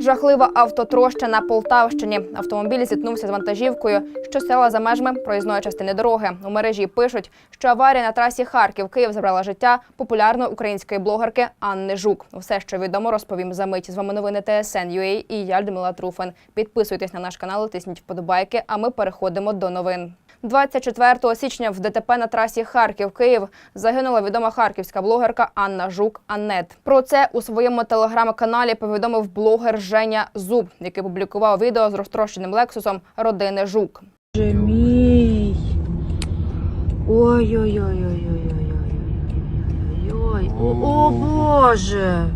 Жахлива автотроща на Полтавщині. Автомобіль зіткнувся з вантажівкою, що стояла за межами проїзної частини дороги. У мережі пишуть, що аварія на трасі Харків-Київ забрала життя популярної української блогерки Анни Жук. Все, що відомо, розповім за мить. З вами новини ТСН.UA і я Людмила Труфан. Підписуйтесь на наш канал, тисніть вподобайки. А ми переходимо до новин. 24 січня в ДТП на трасі Харків-Київ загинула відома харківська блогерка Анна Жук Аннет. Про це у своєму телеграм-каналі повідомив блогер Женя Зуб, який публікував відео з розтрощеним лексусом родини Жук. Мій. Ой-ой-ой-ой-ой-ой-ой-ой. О, о Боже.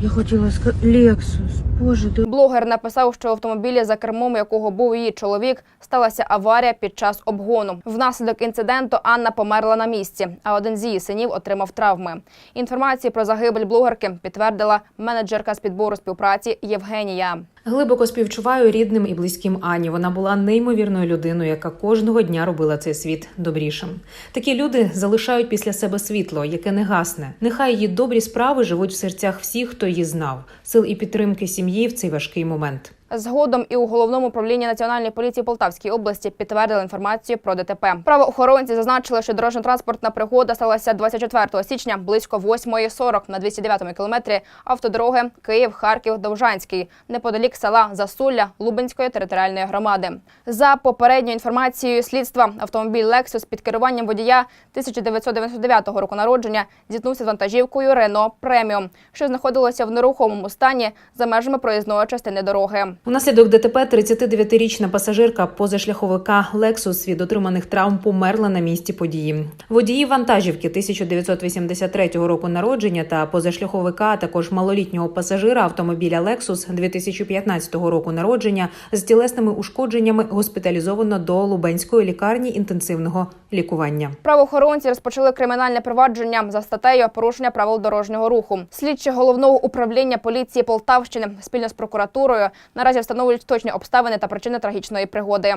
Я хотіла сказати Лексус. Боже, Блогер написав, що в автомобілі, за кермом якого був її чоловік, сталася аварія під час обгону. Внаслідок інциденту Анна померла на місці, а один з її синів отримав травми. Інформацію про загибель блогерки підтвердила менеджерка з підбору співпраці Євгенія. Глибоко співчуваю рідним і близьким Ані. Вона була неймовірною людиною, яка кожного дня робила цей світ добрішим. Такі люди залишають після себе світло, яке не гасне. Нехай її добрі справи живуть в серцях всіх, хто її знав. Сил і підтримки сім'ї в цей важкий момент. Згодом і у головному управлінні національної поліції Полтавської області підтвердили інформацію про ДТП. Правоохоронці зазначили, що дорожньо-транспортна пригода сталася 24 січня близько 8.40 на 209 кілометрі автодороги Київ-Харків-Довжанський, неподалік села Засулля Лубенської територіальної громади. За попередньою інформацією слідства, автомобіль Lexus під керуванням водія 1999 року народження зіткнувся з вантажівкою Рено Преміум, що знаходилося в нерухомому стані за межами проїзної частини дороги. Унаслідок ДТП 39-річна пасажирка позашляховика Lexus від отриманих травм померла на місці події. Водії вантажівки 1983 року народження та позашляховика, а також малолітнього пасажира автомобіля Lexus 2015 року народження з тілесними ушкодженнями госпіталізовано до Лубенської лікарні інтенсивного лікування. Правоохоронці розпочали кримінальне провадження за статтею порушення правил дорожнього руху. Слідчі головного управління поліції Полтавщини спільно з прокуратурою наразі встановлюють точні обставини та причини трагічної пригоди.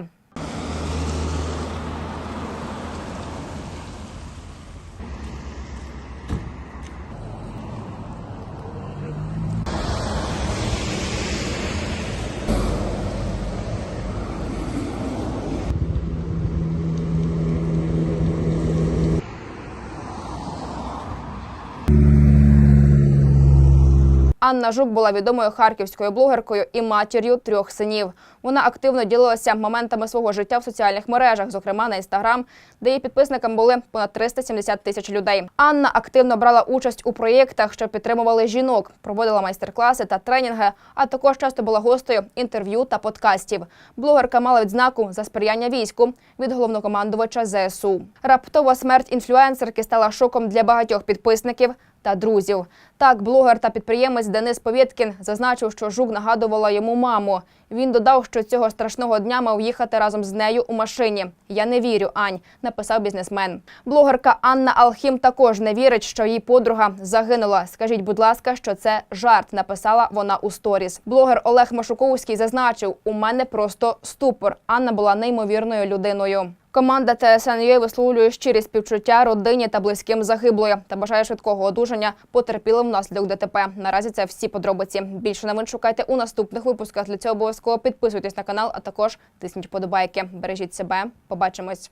Анна Жук була відомою харківською блогеркою і матір'ю трьох синів. Вона активно ділилася моментами свого життя в соціальних мережах, зокрема на інстаграм, де її підписниками були понад 370 тисяч людей. Анна активно брала участь у проєктах, що підтримували жінок, проводила майстер-класи та тренінги, а також часто була гостею інтерв'ю та подкастів. Блогерка мала відзнаку за сприяння війську від головнокомандувача ЗСУ. Раптова смерть інфлюенсерки стала шоком для багатьох підписників та друзів. Так, блогер та підприємець Денис Повєткін зазначив, що жук нагадувала йому маму. Він додав, що цього страшного дня мав їхати разом з нею у машині. Я не вірю, Ань, написав бізнесмен. Блогерка Анна Алхім також не вірить, що її подруга загинула. Скажіть, будь ласка, що це жарт, написала вона у сторіс. Блогер Олег Машуковський зазначив: у мене просто ступор. Анна була неймовірною людиною. Команда ТСНЮ висловлює щирі співчуття родині та близьким загиблої та бажає швидкого одужання потерпілим внаслідок ДТП. Наразі це всі подробиці. Більше новин шукайте у наступних випусках. Для цього обов'язково підписуйтесь на канал, а також тисніть подобайки. Бережіть себе. Побачимось.